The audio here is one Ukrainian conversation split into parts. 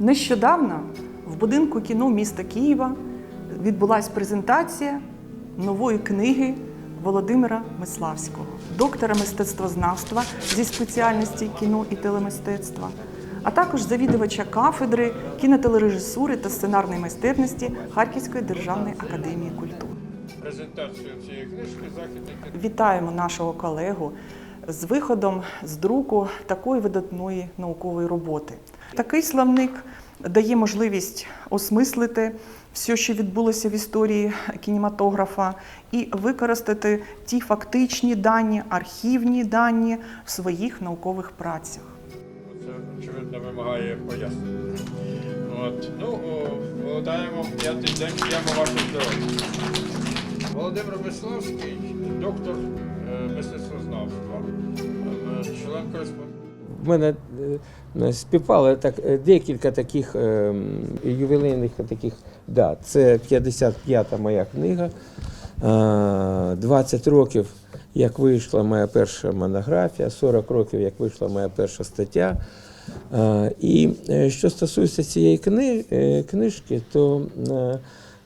Нещодавно в будинку кіно міста Києва відбулася презентація нової книги Володимира Миславського, доктора мистецтвознавства зі спеціальності кіно і телемистецтва, а також завідувача кафедри кінотелережисури та сценарної майстерності Харківської державної академії культури. презентацію цієї книжки західний Вітаємо нашого колегу з виходом з друку такої видатної наукової роботи. Такий словник дає можливість осмислити все, що відбулося в історії кінематографа, і використати ті фактичні дані, архівні дані в своїх наукових працях. Це очевидно вимагає пояснення. От. Ну, володаємо п'ятий день п'ємо ваше здоров'я. Володимир Веславський, доктор е, мистецтвознавства, е, член кореспондент. В мене е, співпало так е, декілька таких е, ювілейних таких дат. Це 55-та моя книга, е, 20 років, як вийшла моя перша монографія, 40 років, як вийшла моя перша стаття. І що стосується цієї книжки, то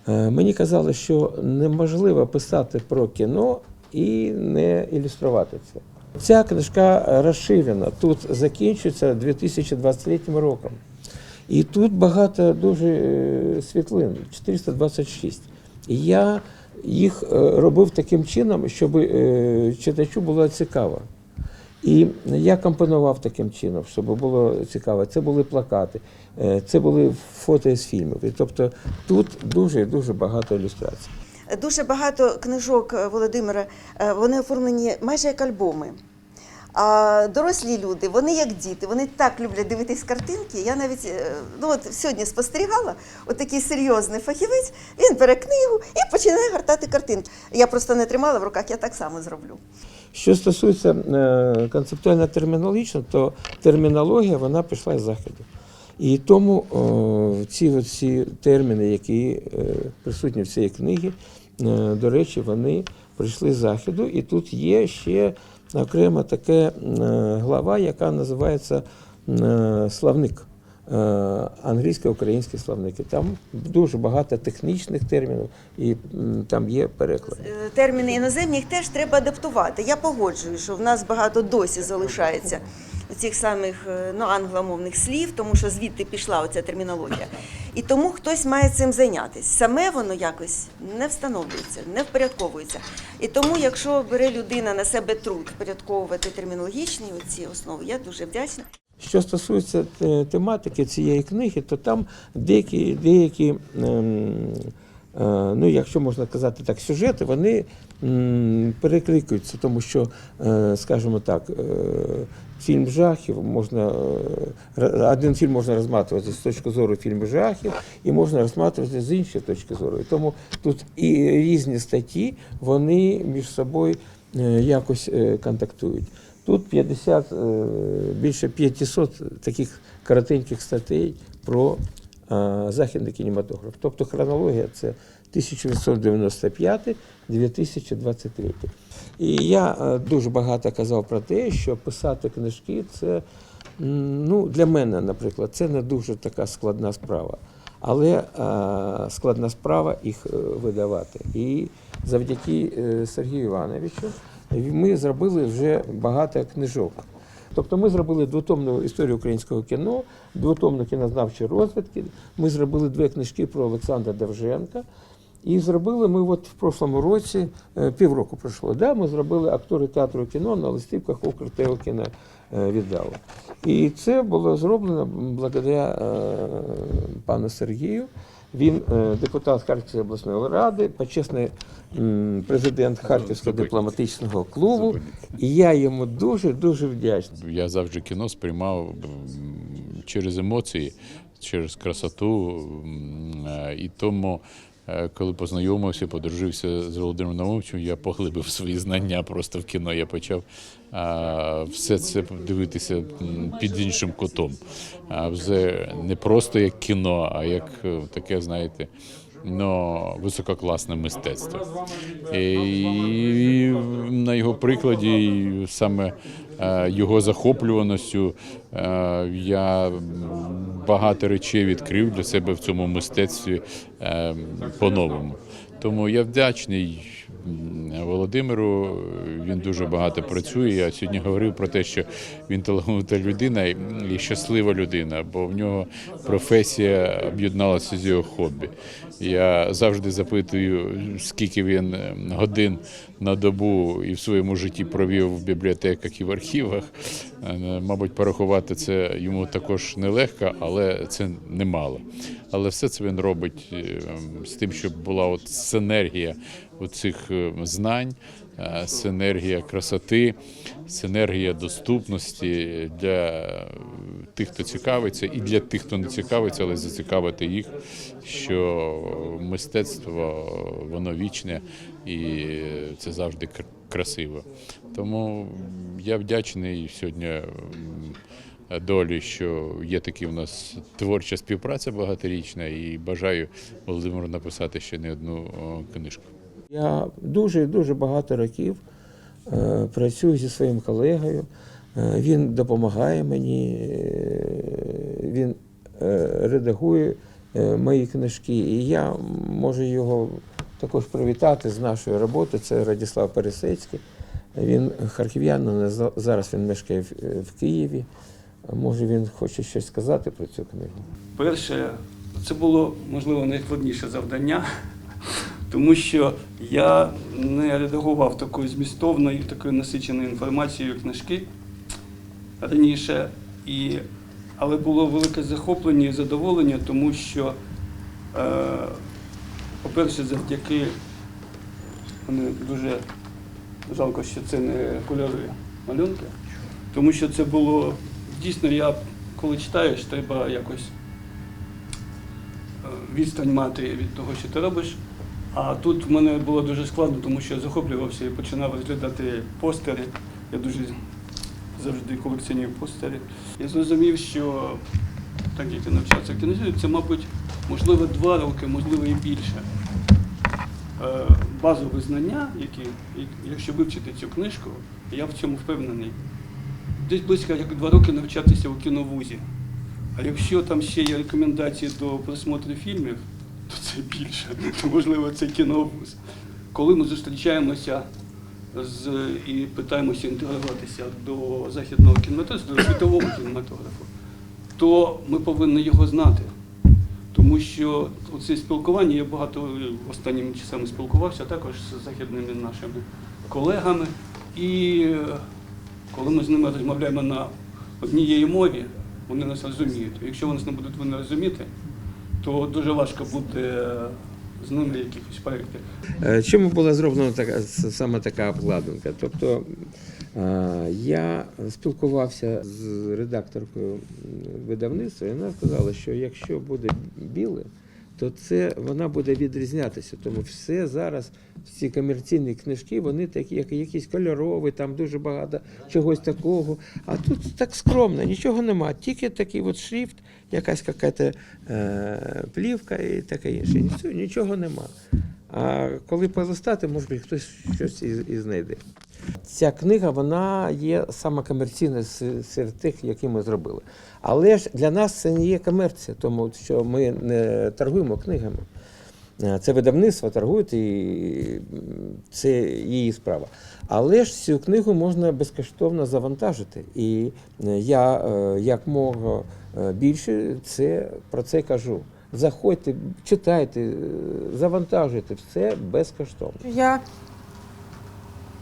мені казали, що неможливо писати про кіно і не ілюструвати це. Ця книжка розширена. Тут закінчується 2023 роком. І тут багато дуже е, світлин 426. І я їх е, робив таким чином, щоб е, читачу було цікаво. І я компонував таким чином, щоб було цікаво. Це були плакати, це були фото з фільмів. І тобто тут дуже дуже багато ілюстрацій. Дуже багато книжок е, Володимира, е, вони оформлені майже як альбоми. А дорослі люди, вони як діти, вони так люблять дивитись картинки. Я навіть е, ну от сьогодні спостерігала, от такий серйозний фахівець, він бере книгу і починає гортати картинки. Я просто не тримала в руках, я так само зроблю. Що стосується концептуально термінологічно, то термінологія вона пішла з заходу. І тому о, ці всі терміни, які е, присутні в цій книгі, е, до речі, вони прийшли з заходу. І тут є ще окрема така е, глава, яка називається словник. е, Англійсько-українські словники. Там дуже багато технічних термінів, і там є переклад. Терміни іноземні їх теж треба адаптувати. Я погоджую, що в нас багато досі залишається цих самих е, ну, англомовних слів, тому що звідти пішла оця термінологія. І тому хтось має цим зайнятися. Саме воно якось не встановлюється, не впорядковується. І тому, якщо бере людина на себе труд впорядковувати термінологічні оці основи, я дуже вдячна. Що стосується тематики цієї книги, то там деякі, деякі ем, е, ну, якщо можна казати так, сюжети, вони перекликаються, тому що, е, скажімо так, е, фільм жахів можна е, один фільм можна розматувати з точки зору фільму жахів, і можна розматувати з іншої точки зору. І тому тут і різні статті, вони між собою е, якось е, контактують. Тут 50, е, більше 500 таких коротеньких статей про західний кінематограф. Тобто хронологія це 1995-2023. І я е, дуже багато казав про те, що писати книжки це ну, для мене, наприклад, це не дуже така складна справа. Але е, складна справа їх е, видавати. І завдяки Сергію Івановичу ми зробили вже багато книжок. Тобто ми зробили двотомну історію українського кіно, двотомну кінознавчі розвідки. Ми зробили дві книжки про Олександра Довженка. І зробили ми от в прошлому році, е, півроку пройшло, да, ми зробили актори театру кіно на листівках Укртеокіно е, віддали. І це було зроблено благодаря е, пану Сергію. Він депутат Харківської обласної ради, почесний президент Харківського дипломатичного клубу. І я йому дуже дуже вдячний. Я завжди кіно сприймав через емоції, через красоту. І тому, коли познайомився, подружився з Володимиром Наумовичем, я поглибив свої знання просто в кіно. Я почав е, все це дивитися під іншим кутом. Вже не просто як кіно, а як е, таке, знаєте. Ну, висококласне мистецтво. І на його прикладі, саме е, його захоплюваністю, е, я багато речей відкрив для себе в цьому мистецтві е, по-новому. Тому я вдячний Володимиру. Він дуже багато працює. Я сьогодні говорив про те, що він талановита людина і щаслива людина, бо в нього професія об'єдналася з його хобі. Я завжди запитую, скільки він годин на добу і в своєму житті провів в бібліотеках і в архівах. Е, Мабуть, порахувати це йому також нелегко, але це немало. Але все це він робить е, з тим, щоб була от синергія цих знань, е, синергія красоти, синергія доступності для тих, хто цікавиться, і для тих, хто не цікавиться, але зацікавити їх, що мистецтво воно вічне і це завжди кр- красиво. Тому я вдячний сьогодні. Долі, що є такі в нас творча співпраця багаторічна, і бажаю Володимиру написати ще не одну книжку. Я дуже дуже багато років е, працюю зі своїм колегою. Е, він допомагає мені, е, він редагує мої книжки, і я можу його також привітати з нашої роботи. Це Радіслав Пересецький. Він харків'янин, зараз він мешкає в Києві. Може, він хоче щось сказати про цю книгу. Перше, це було можливо найскладніше завдання, тому що я не редагував такої змістовної, такої насиченої інформацією книжки раніше, і, але було велике захоплення і задоволення, тому що, е, по-перше, завдяки мене дуже жалко, що це не кольорові малюнки, тому що це було дійсно, я коли читаєш, треба якось е, відстань мати від того, що ти робиш. А тут в мене було дуже складно, тому що я захоплювався і починав розглядати постери. Я дуже завжди колекціоную постери. Я зрозумів, що так як я навчався в кінозі, це, мабуть, можливо, два роки, можливо, і більше. Е, Базові знання, які, якщо вивчити цю книжку, я в цьому впевнений. Десь близько як два роки навчатися у кіновузі. А якщо там ще є рекомендації до просмотру фільмів, то це більше. То, можливо, це кіновуз. Коли ми зустрічаємося з, і питаємося інтегруватися до західного кінематографу, до світового кінематографу, то ми повинні його знати. Тому що це спілкування, я багато останніми часами спілкувався також з західними нашими колегами. І е, коли ми з ними розмовляємо на однієї мові, вони нас розуміють. Якщо вони нас не будуть вони розуміти, то дуже важко буде з з ними якихось проєктів. Е, Чому була зроблена така саме така обкладинка? Тобто е, я спілкувався з редакторкою видавництва, і вона сказала, що якщо буде біле, то це вона буде відрізнятися. Тому все зараз, всі комерційні книжки, вони такі, як якісь кольорові, там дуже багато чогось такого. А тут так скромно, нічого нема. Тільки такий от шрифт, якась якась е, плівка і таке інше. Нічого, нема. А коли полистати, може хтось щось і знайде. Ця книга вона є саме комерційна серед тих, які ми зробили. Але ж для нас це не є комерція, тому що ми не торгуємо книгами. Е, Це видавництво торгують, і це її справа. Але ж цю книгу можна безкоштовно завантажити. І е, я е, як мога е, більше це, про це кажу. Заходьте, читайте, завантажуйте, все безкоштовно. Я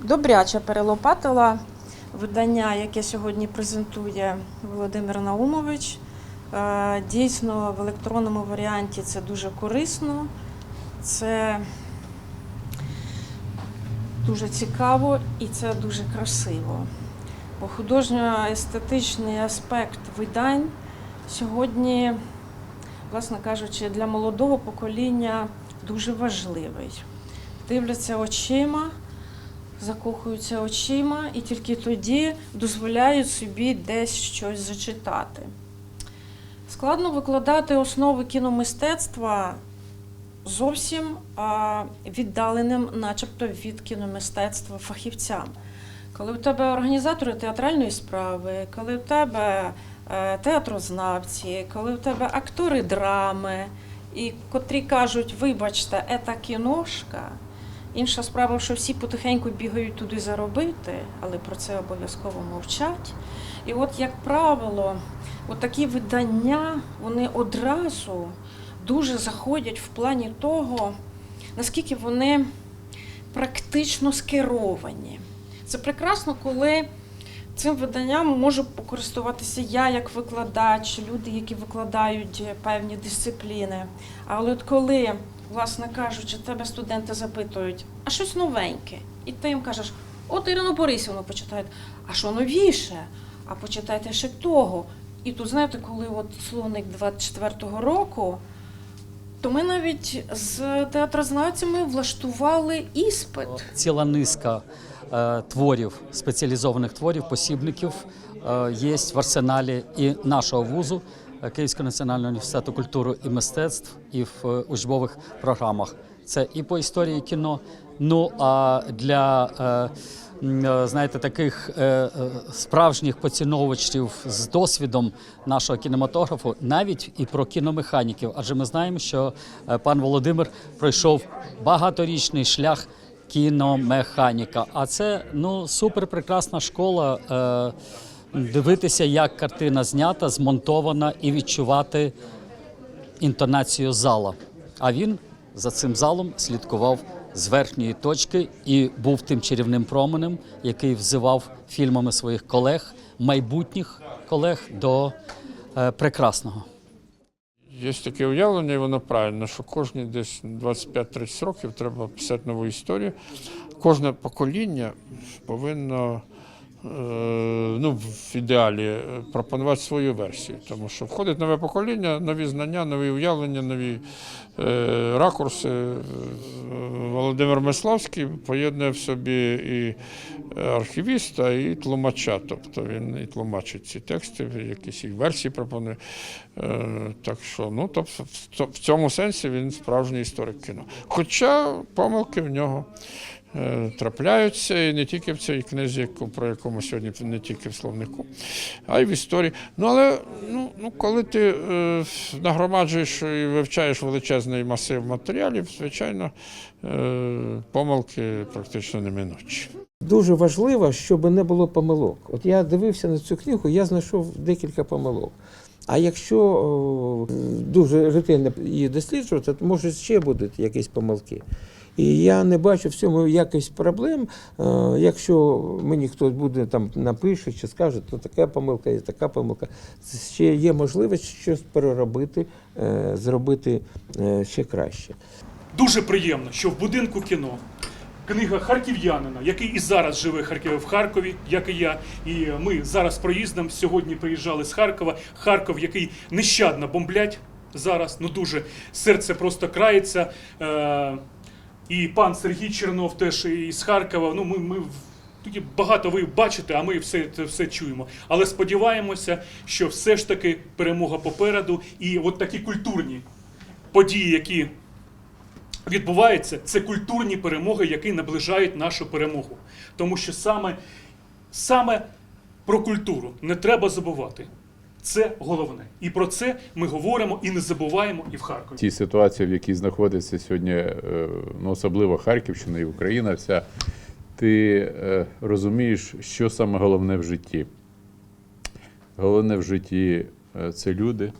добряче перелопатила видання, яке сьогодні презентує Володимир Наумович. Е, Дійсно, в електронному варіанті це дуже корисно, це дуже цікаво і це дуже красиво. Бо художньо-естетичний аспект видань сьогодні, власне кажучи, для молодого покоління дуже важливий дивляться очима, закохуються очима і тільки тоді дозволяють собі десь щось зачитати. Складно викладати основи кіномистецтва зовсім віддаленим, начебто, від кіномистецтва фахівцям. Коли у тебе організатори театральної справи, коли у тебе е, театрознавці, коли у тебе актори драми, і котрі кажуть, вибачте, це кіношка. Інша справа, що всі потихеньку бігають туди заробити, але про це обов'язково мовчать. І от, як правило, такі видання вони одразу дуже заходять в плані того, наскільки вони практично скеровані. Це прекрасно, коли цим виданням можу покористуватися я як викладач, люди, які викладають певні дисципліни. Але от коли, власне кажучи, тебе студенти запитують, а щось новеньке, і ти їм кажеш, от Ірину Борисівну почитають, а що новіше? А почитайте ще того. І тут, знаєте, коли от словник 24-го року, то ми навіть з театрознавцями влаштували іспит. Ціла низка е, творів, спеціалізованих творів, посібників е, є в арсеналі і нашого вузу е, Київського національного університету культури і мистецтв, і в е, учбових програмах. Це і по історії кіно. Ну а для е, е, знаєте, таких справжніх поціновувачів з досвідом нашого кінематографу, навіть і про кіномеханіків. Адже ми знаємо, що пан Володимир пройшов багаторічний шлях кіномеханіка. А це ну супер прекрасна школа. Дивитися, як картина знята, змонтована і відчувати інтонацію зала. А він за цим залом слідкував з верхньої точки і був тим чарівним променем, який взивав фільмами своїх колег, майбутніх колег до е, прекрасного. Є таке уявлення, і воно правильно, що кожні десь 25-30 років треба писати нову історію. Кожне покоління повинно ну, в ідеалі е, пропонувати свою версію. Тому що входить нове покоління, нові знання, нові уявлення, нові е, ракурси. Е, Володимир Миславський поєднує в собі і архівіста, і тлумача. Тобто він і тлумачить ці тексти, якісь їх версії пропонує. Е, Так що, ну, тобто, в цьому сенсі він справжній історик кіно. Хоча помилки в нього е, трапляються і не тільки в цій книзі, про яку ми сьогодні не тільки в словнику, а й в історії. Ну, але ну, ну, коли ти е, нагромаджуєш і вивчаєш величезний масив матеріалів, звичайно, е, помилки практично неминучі. Дуже важливо, щоб не було помилок. От я дивився на цю книгу, я знайшов декілька помилок. А якщо дуже ретельно її досліджувати, то може ще будуть якісь помилки. І я не бачу в цьому якихось проблем. Е, Якщо мені хтось буде там напише чи скаже, то така помилка є, така помилка. Ще є можливість щось переробити, е, зробити е, ще краще. Дуже приємно, що в будинку кіно книга харків'янина, який і зараз живе Харків в Харкові, як і я. І ми зараз проїздом сьогодні приїжджали з Харкова. Харков, який нещадно бомблять зараз. Ну дуже серце просто крається. І пан Сергій Чернов теж із Харкова. Ну, ми, ми тоді багато ви бачите, а ми все це все чуємо. Але сподіваємося, що все ж таки перемога попереду, і от такі культурні події, які відбуваються, це культурні перемоги, які наближають нашу перемогу. Тому що саме, саме про культуру не треба забувати. Це головне. І про це ми говоримо і не забуваємо і в Харкові. Ті ситуації, в якій знаходиться сьогодні, е, ну, особливо Харківщина і Україна, вся, ти е, розумієш, що саме головне в житті. Головне в житті е, це люди,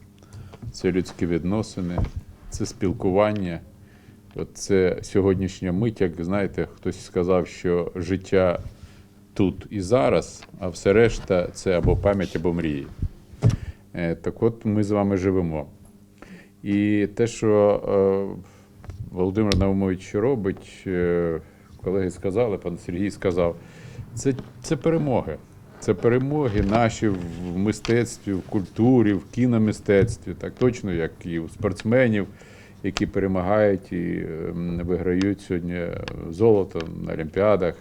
це людські відносини, це спілкування. От це сьогоднішня мить, як знаєте, хтось сказав, що життя тут і зараз, а все решта це або пам'ять, або мрії. Е, Так от ми з вами живемо. І те, що е, Володимир Наумович робить, е, колеги сказали, пан Сергій сказав, це, це перемоги. Це перемоги наші в мистецтві, в культурі, в кіномистецтві, так точно, як і у спортсменів, які перемагають і ем, виграють сьогодні золото на Олімпіадах,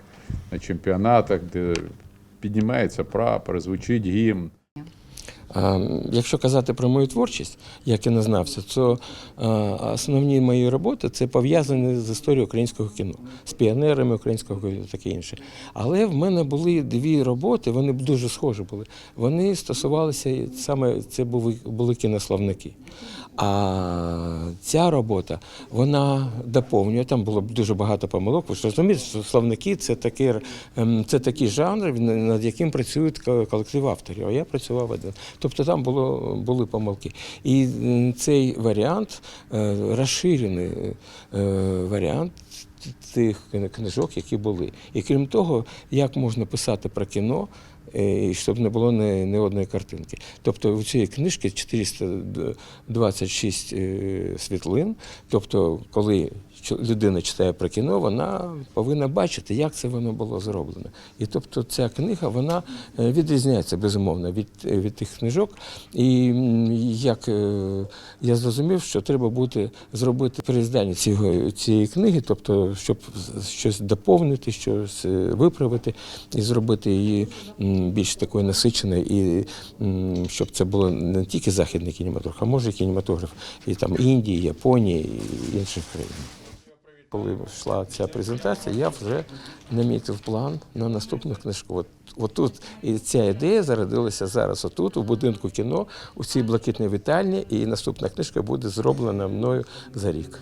на чемпіонатах, де піднімається прапор, звучить гімн. Якщо казати про мою творчість, як кінознавця, то основні мої роботи це пов'язані з історією українського кіно, з піонерами українського кіно, таке інше. Але в мене були дві роботи, вони дуже схожі були. Вони стосувалися саме це були, були кінославники. А ця робота вона доповнює. Там було дуже багато помилок. Ж розумієте, що словники це такий, ем, це такий жанр, над яким працюють колектив авторів. А я працював один. Тобто там було, були помилки. І цей варіант е, розширений е, варіант. Тих книжок, які були. І крім того, як можна писати про кіно, і щоб не було ні, ні одної картинки. Тобто у цієї книжки 426 е, світлин. Тобто, коли людина читає про кіно, вона повинна бачити, як це воно було зроблено. І тобто ця книга вона е, відрізняється безумовно від, е, від тих книжок. І як е, я зрозумів, що треба буде зробити переиздання цієї, цієї книги, тобто, щоб щось доповнити, щось виправити і зробити її більш такою насиченою, і щоб це було не тільки західний кінематограф, а може і кінематограф і там Індії, Японії і інших країн. Коли йшла ця презентація, я вже намітив план на наступну книжку. От, отут і ця ідея зародилася зараз отут, у будинку кіно, у цій блакитній вітальні, і наступна книжка буде зроблена мною за рік.